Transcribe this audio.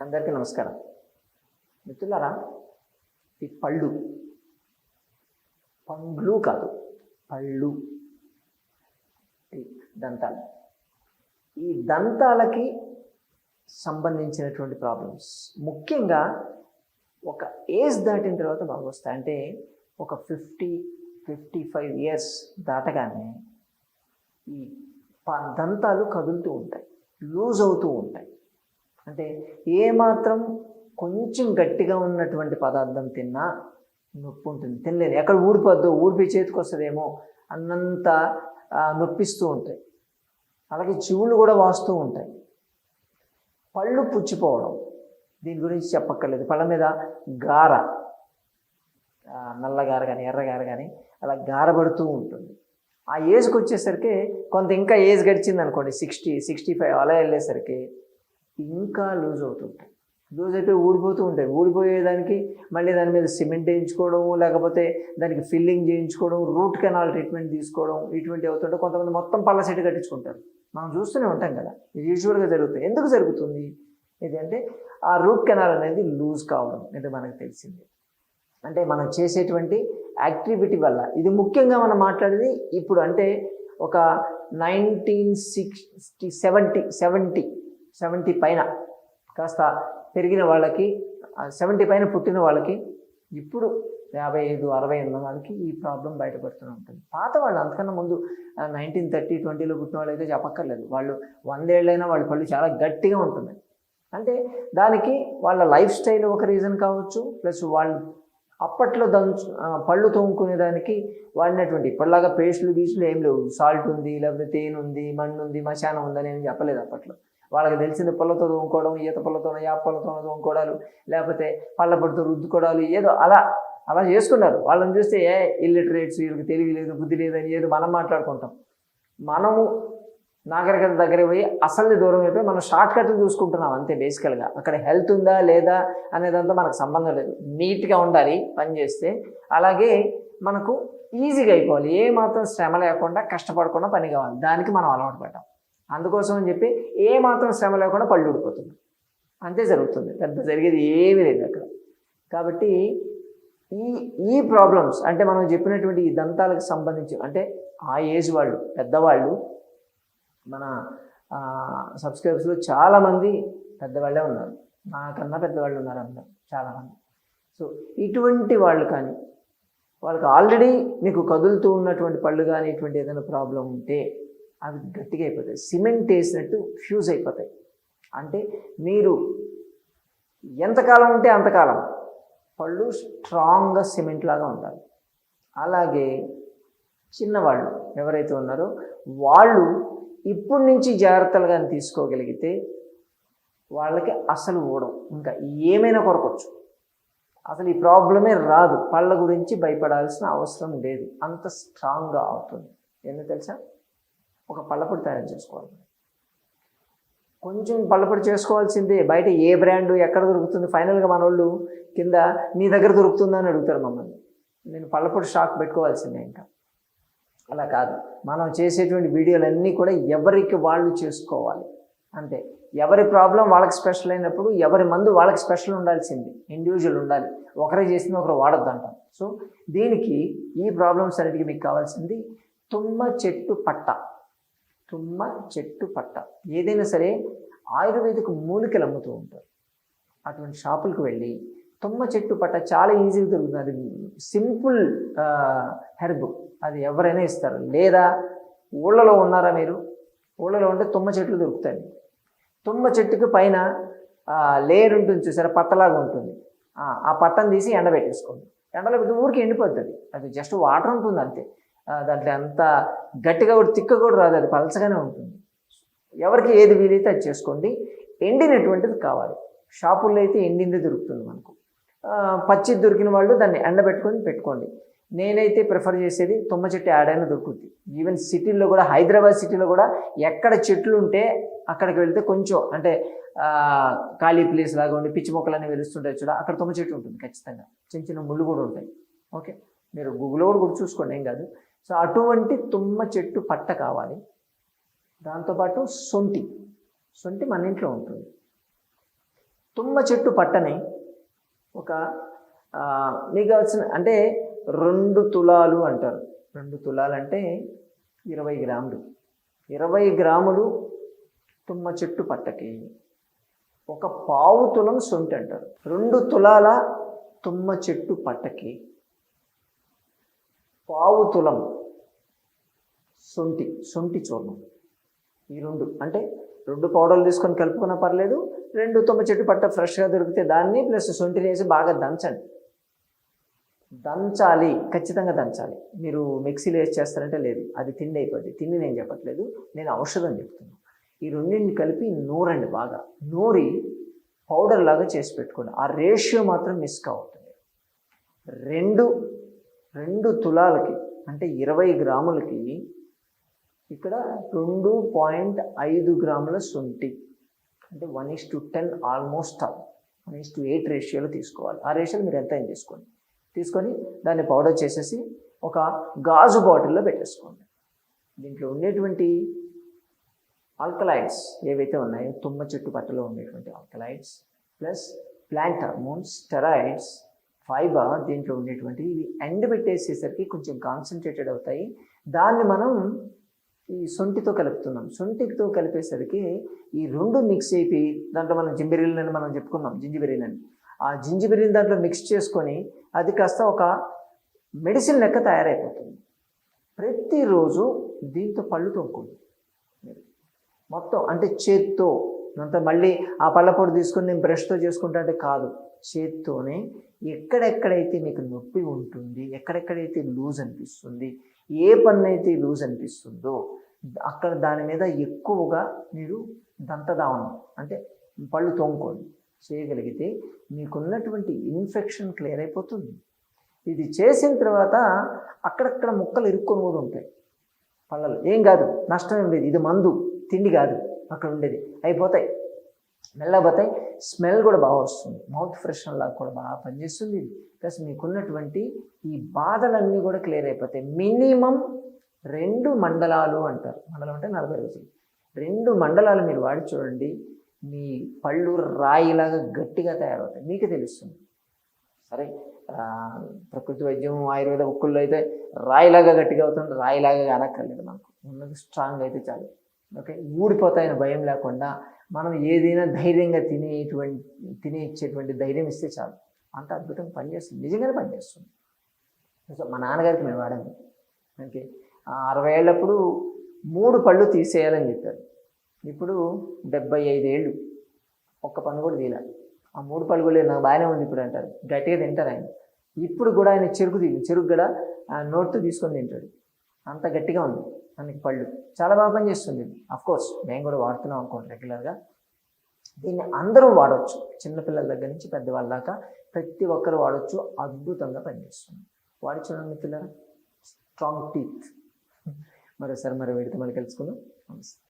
అందరికీ నమస్కారం. మిత్రులారా ఈ పళ్ళు పండ్లు కాదు పళ్ళు ఈ దంతాలు. ఈ దంతాలకి సంబంధించినటువంటి ప్రాబ్లమ్స్ ముఖ్యంగా ఒక ఏజ్ దాటిన తర్వాత బాగా వస్తాయి. అంటే ఒక ఫిఫ్టీ ఫిఫ్టీ ఫైవ్ ఇయర్స్ దాటగానే ఈ ప- దంతాలు కదులుతూ ఉంటాయి లూజ్ అవుతూ ఉంటాయి. అంటే ఏమాత్రం కొంచెం గట్టిగా ఉన్నటువంటి పదార్థం తిన్నా నొప్పి ఉంటుంది. తినలేదు ఎక్కడ ఊడిపోద్దు ఊడిపోయి చేతికి వస్తుందేమో అన్నంత నొప్పిస్తూ ఉంటాయి. అలాగే చెవులు కూడా వాస్తూ ఉంటాయి. పళ్ళు పుచ్చిపోవడం. దీని గురించి చెప్పక్కర్లేదు. పళ్ళ మీద గార నల్లగార కానీ ఎర్రగార కానీ అలా గారబడుతూ ఉంటుంది. ఆ ఏజ్కి వచ్చేసరికి కొంత ఇంకా ఏజ్ గడిచింది అనుకోండి సిక్స్టీ సిక్స్టీ ఫైవ్ అలా వెళ్ళేసరికి ఇంకా లూజ్ అవుతుంటాయి లూజ్ అయిపోయి ఊడిపోతూ ఉంటాయి. ఊడిపోయేదానికి మళ్ళీ దాని మీద సిమెంట్ వేయించుకోవడం లేకపోతే దానికి ఫిల్లింగ్ చేయించుకోవడం రూట్ కెనాల్ ట్రీట్మెంట్ తీసుకోవడం ఇటువంటి అవుతుంటే కొంతమంది మొత్తం పళ్ళ సెట్ కట్టించుకుంటారు. మనం చూస్తూనే ఉంటాం కదా. ఇది యూజువల్గా జరుగుతుంది. ఎందుకు జరుగుతుంది? ఇది అంటే ఆ రూట్ కెనాల్ అనేది లూజ్ కావడం ఇది మనకు తెలిసింది. అంటే మనం చేసేటువంటి యాక్టివిటీ వల్ల. ఇది ముఖ్యంగా మనం మాట్లాడేది ఇప్పుడు అంటే ఒక nineteen sixty seventy seventy seventy పైన కాస్త పెరిగిన వాళ్ళకి సెవెంటీ పైన పుట్టిన వాళ్ళకి ఇప్పుడు యాభై ఐదు అరవై ఉన్న వాళ్ళకి ఈ ప్రాబ్లం బయటపడుతూనే ఉంటుంది. పాత వాళ్ళు అంతకన్నా ముందు నైన్టీన్ థర్టీ ట్వంటీలో పుట్టిన వాళ్ళు అయితే చెప్పక్కర్లేదు. వాళ్ళు వందేళ్ళైనా వాళ్ళ పళ్ళు చాలా గట్టిగా ఉంటుంది అంటే దానికి వాళ్ళ లైఫ్ స్టైల్ ఒక రీజన్ కావచ్చు ప్లస్ వాళ్ళు అప్పట్లో దంచు పళ్ళు తోముకునే దానికి వాడినటువంటి ఇప్పటిలాగా పేస్టులు గీసులు ఏం లేవు. సాల్ట్ ఉంది లేకపోతే తేనె ఉంది మన్ను ఉంది మశానం ఉందని ఏం చెప్పలేదు అప్పట్లో. వాళ్ళకి తెలిసిన పళ్ళతో తోముకోవడం ఈత పళ్ళతోనో యాప పళ్ళతో తోముకోవడాలు లేకపోతే పళ్ళ పొడితో రుద్దుకోవడాలు ఏదో అలా అలా చేసుకున్నారు. వాళ్ళని చూస్తే ఏ ఇల్లిటరేట్స్ వీళ్ళకి తెలివి లేదు బుద్ధి లేదని ఏదో మనం మాట్లాడుకుంటాం. మనము నాగరికత దగ్గర పోయి అసలు దూరం అయిపోయి మనం షార్ట్ కట్లు చూసుకుంటున్నాం అంతే బేసికల్గా అక్కడ హెల్త్ ఉందా లేదా అనేదంతా మనకు సంబంధం లేదు. నీట్గా ఉండాలి పని చేస్తే. అలాగే మనకు ఈజీగా అయిపోవాలి. ఏ మాత్రం శ్రమ లేకుండా కష్టపడకుండా పని కావాలి. దానికి మనం అలవాటు పడ్డాం. అందుకోసం అని చెప్పి ఏ మాత్రం శ్రమ లేకుండా పళ్ళు ఊడిపోతుంది అంతే జరుగుతుంది. పెద్ద జరిగేది ఏమీ లేదు అక్కడ. కాబట్టి ఈ ఈ ప్రాబ్లమ్స్ అంటే మనం చెప్పినటువంటి ఈ దంతాలకు సంబంధించి అంటే ఆ ఏజ్ వాళ్ళు పెద్దవాళ్ళు మన సబ్స్క్రైబర్స్లో చాలామంది పెద్దవాళ్ళే ఉన్నారు. నాకన్నా పెద్దవాళ్ళు ఉన్నారు అందరు చాలామంది. సో ఇటువంటి వాళ్ళు కానీ వాళ్ళకి ఆల్రెడీ మీకు కదులుతూ ఉన్నటువంటి పళ్ళు కానీ ఇటువంటి ఏదైనా ప్రాబ్లం ఉంటే అవి గట్టిగా అయిపోతాయి. సిమెంట్ వేసినట్టు ఫ్యూజ్ అయిపోతాయి. అంటే మీరు ఎంతకాలం ఉంటే అంతకాలం పళ్ళు స్ట్రాంగ్గా సిమెంట్ లాగా ఉండాలి అలాగే చిన్నవాళ్ళు ఎవరైతే ఉన్నారో వాళ్ళు ఇప్పటి నుంచి జాగ్రత్తలు కానీ తీసుకోగలిగితే వాళ్ళకి అసలు ఊడం. ఇంకా ఏమైనా కొరకొచ్చు. అసలు ఈ ప్రాబ్లమే రాదు. పళ్ళ గురించి భయపడాల్సిన అవసరం లేదు. అంత స్ట్రాంగ్గా అవుతుంది. ఎందుకు తెలుసా? ఒక పళ్ళపొడి తయారు చేసుకోవాలి. కొంచెం పళ్ళపొడి చేసుకోవాల్సిందే. బయట ఏ బ్రాండ్ ఎక్కడ దొరుకుతుంది? ఫైనల్గా మన వాళ్ళు కింద మీ దగ్గర దొరుకుతుందా అని అడుగుతారు మమ్మల్ని. నేను పళ్ళపొడి స్టాక్ పెట్టుకోవాల్సిందే ఇంకా. అలా కాదు. మనం చేసేటువంటి వీడియోలన్నీ కూడా ఎవరికి వాళ్ళు చేసుకోవాలి. అంతే. ఎవరి ప్రాబ్లం వాళ్ళకి స్పెషల్ అయినప్పుడు ఎవరి మందు వాళ్ళకి స్పెషల్ ఉండాల్సింది. ఇండివిజువల్ ఉండాలి. ఒకరే చేసింది ఒకరు వాడద్దు అంటాం సో దీనికి ఈ ప్రాబ్లమ్స్ అన్నిటికీ మీకు కావాల్సింది తుమ్మ చెట్టు పట్ట. తుమ్మ చెట్టు పట్ట. ఏదైనా సరే ఆయుర్వేదిక మూలికలు అమ్ముతూ ఉంటారు. అటువంటి షాపులకు వెళ్ళి తుమ్మ చెట్టు పట్ట చాలా ఈజీగా దొరుకుతుంది. అది సింపుల్ హెర్బ్. అది ఎవరైనా ఇస్తారు. లేదా ఊళ్ళలో ఉన్నారా మీరు? ఊళ్ళలో ఉంటే తుమ్మ చెట్లు దొరుకుతాయి. తుమ్మ చెట్టుకు పైన లేయర్ ఉంటుంది చూసారా? పట్టలాగా ఉంటుంది. ఆ, పట్టను తీసి ఎండబెట్టేసుకోండి ఎండలో పెద్ద ఊరికి ఎండిపోతుంది అది. జస్ట్ వాటర్ ఉంటుంది అంతే. దాంట్లో అంత గట్టిగా కూడా తిక్క కూడా రాదు. అది పలచగానే ఉంటుంది. ఎవరికి ఏది వీలైతే అది చేసుకోండి. ఎండినటువంటిది కావాలి. షాపుల్లో అయితే ఎండింది దొరుకుతుంది మనకు. పచ్చి దొరికిన వాళ్ళు దాన్ని ఎండబెట్టుకొని పెట్టుకోండి. నేనైతే ప్రిఫర్ చేసేది తుమ్మ చెట్టు ఆడైనా దొరుకుతుంది ఈవెన్ సిటీల్లో కూడా హైదరాబాద్ సిటీలో కూడా ఎక్కడ చెట్లు ఉంటే అక్కడికి వెళ్తే కొంచెం అంటే ఖాళీ ప్లేస్ లాగా ఉండి పిచ్చి మొక్కలన్నీ వెలుస్తుంటాయి చూడ అక్కడ తుమ్మ చెట్టు ఉంటుంది ఖచ్చితంగా. చిన్న చిన్న ముళ్ళు కూడా ఉంటాయి. ఓకే మీరు గూగుల్లో కూడా కూడా చూసుకోండి ఏం కాదు. సో అటువంటి తుమ్మ చెట్టు పట్ట కావాలి. దాంతోపాటు సొంటి. సొంటి మన ఇంట్లో ఉంటుంది. తుమ్మ చెట్టు పట్టని ఒక మీకు కావాల్సిన అంటే రెండు తులాలు అంటారు. రెండు తులాలు అంటే ఇరవై గ్రాములు. ఇరవై గ్రాములు తుమ్మ చెట్టు పట్టకి. ఒక పావు తులం సొంటి అంటారు. రెండు తులాల తుమ్మ చెట్టు పట్టకి. పావు తులం సొంటి సొంటి చూర్ణం. ఈ రెండు అంటే రెండు పౌడర్లు తీసుకొని కలుపుకున్నా పర్లేదు రెండు తుమ్మ చెట్టు పట్ట ఫ్రెష్గా దొరికితే దాన్ని ప్లస్ సొంటిని వేసి బాగా దంచండి. దంచాలి ఖచ్చితంగా దంచాలి. మీరు మిక్సీలో వేసి చేస్తారంటే లేదు అది తిండి అయిపోద్ది. తిండి నేను చెప్పట్లేదు నేను ఔషధం చెప్తున్నాను ఈ రెండింటిని కలిపి నూరండి బాగా. నూరి పౌడర్ లాగా చేసి పెట్టుకోండి. ఆ రేషియో మాత్రం మిస్ అవుతుంది రెండు రెండు తులాలకి అంటే ఇరవై గ్రాములకి ఇక్కడ రెండు పాయింట్ ఐదు గ్రాముల శొంఠి అంటే one is to ten almost one is to eight రేషియోలో తీసుకోవాలి. ఆ రేషియోలో మీరు ఎంత ఏం తీసుకోండి. తీసుకొని దాన్ని పౌడర్ చేసేసి ఒక గాజు బాటిల్లో పెట్టేసుకోండి. దీంట్లో ఉండేటువంటి ఆల్కలైడ్స్ ఏవైతే ఉన్నాయో తుమ్మ చెట్టు పట్టలో ఉండేటువంటి alkaloids plus plant hormones steroids fibre దీంట్లో ఉండేటువంటి ఇవి ఎండబెట్టేసేసరికి కొంచెం కాన్సన్ట్రేటెడ్ అవుతాయి. దాన్ని మనం ఈ సొంటితో కలుపుతున్నాం. సొంటితో కలిపేసరికి ఈ రెండు మిక్స్ అయిపోయి దాంట్లో మనం జింబిరీలని మనం చెప్పుకున్నాం జింజిబిరీన్ అని ఆ జింజిబిరీని దాంట్లో మిక్స్ చేసుకొని అది కాస్త ఒక మెడిసిన్ లెక్క తయారైపోతుంది. ప్రతిరోజు దీంతో పళ్ళు తోముకోండి. మొత్తం అంటే చేత్తో అంత మళ్ళీ ఆ పళ్ళపొడి తీసుకుని తీసుకొని నేను బ్రష్తో చేసుకుంటా అంటే కాదు. చేత్తోనే ఎక్కడెక్కడైతే మీకు నొప్పి ఉంటుంది ఎక్కడెక్కడైతే లూజ్ అనిపిస్తుంది ఏ పన్ను అయితే లూజ్ అనిపిస్తుందో అక్కడ దాని మీద ఎక్కువగా మీరు దంతదావనం అంటే పళ్ళు తోముకోండి. చేయగలిగితే మీకున్నటువంటి ఇన్ఫెక్షన్ క్లియర్ అయిపోతుంది. ఇది చేసిన తర్వాత అక్కడక్కడ ముక్కలు ఇరుక్కొని కూడా ఉంటాయి. పళ్ళలో. ఏం కాదు. నష్టం ఏం లేదు. ఇది మందు. తిండి కాదు. అక్కడ ఉండేది. అయిపోతాయి. మెల్లబోతాయి. స్మెల్ కూడా బాగా వస్తుంది. మౌత్ ఫ్రెషనర్ లాగా కూడా బాగా పనిచేస్తుంది. ఇది ప్లస్ మీకున్నటువంటి ఈ బాధలన్నీ కూడా క్లియర్ అయిపోతాయి. మినిమం రెండు మండలాలు అంటారు. మండలం అంటే నలభై రోజులు. రెండు మండలాలు మీరు వాడి చూడండి. మీ పళ్ళు రాయిలాగా గట్టిగా తయారవుతాయి. మీకే తెలుస్తుంది. సరే ప్రకృతి వైద్యం ఆయుర్వేద ఉక్కుల్లో అయితే రాయిలాగా గట్టిగా అవుతుంది రాయిలాగా అనక్కర్లేదు మనకు ఉన్నది స్ట్రాంగ్ అయితే చాలు. ఓకే ఊడిపోతాయని భయం లేకుండా మనం ఏదైనా ధైర్యంగా తినేటువంటి తినే ఇచ్చేటువంటి ధైర్యం ఇస్తే చాలు. అంత అద్భుతంగా పనిచేస్తుంది. నిజంగానే పనిచేస్తుంది. సో మా నాన్నగారికి మేము వాడాము. ఓకే అరవై ఏళ్ళప్పుడు మూడు పళ్ళు తీసేయాలని చెప్పారు. ఇప్పుడు డెబ్బై ఐదు ఏళ్ళు ఒక్క పని కూడా తీల ఆ మూడు పళ్ళు కూడా లేదు, నాకు బాగానే ఉంది ఇప్పుడు అంటారు. గట్టిగా తింటారు ఆయన. ఇప్పుడు కూడా ఆయన చెరుకు తీ చెరుకు కూడా ఆ నోట్తో తీసుకొని తింటాడు. అంత గట్టిగా ఉంది మనకి పళ్ళు. చాలా బాగా పనిచేస్తుంది కోర్స్ మేము కూడా వాడుతున్నాం అనుకోండి రెగ్యులర్గా దీన్ని అందరూ వాడవచ్చు చిన్నపిల్లల దగ్గర నుంచి పెద్దవాళ్ళ దాకా ప్రతి ఒక్కరు వాడవచ్చు అద్భుతంగా పనిచేస్తుంది వాడి చూడండి మిత్రులారా. స్ట్రాంగ్ టీత్ మరోసారి మరి వీడితో మళ్ళీ కలుసుకుందాం. నమస్తే.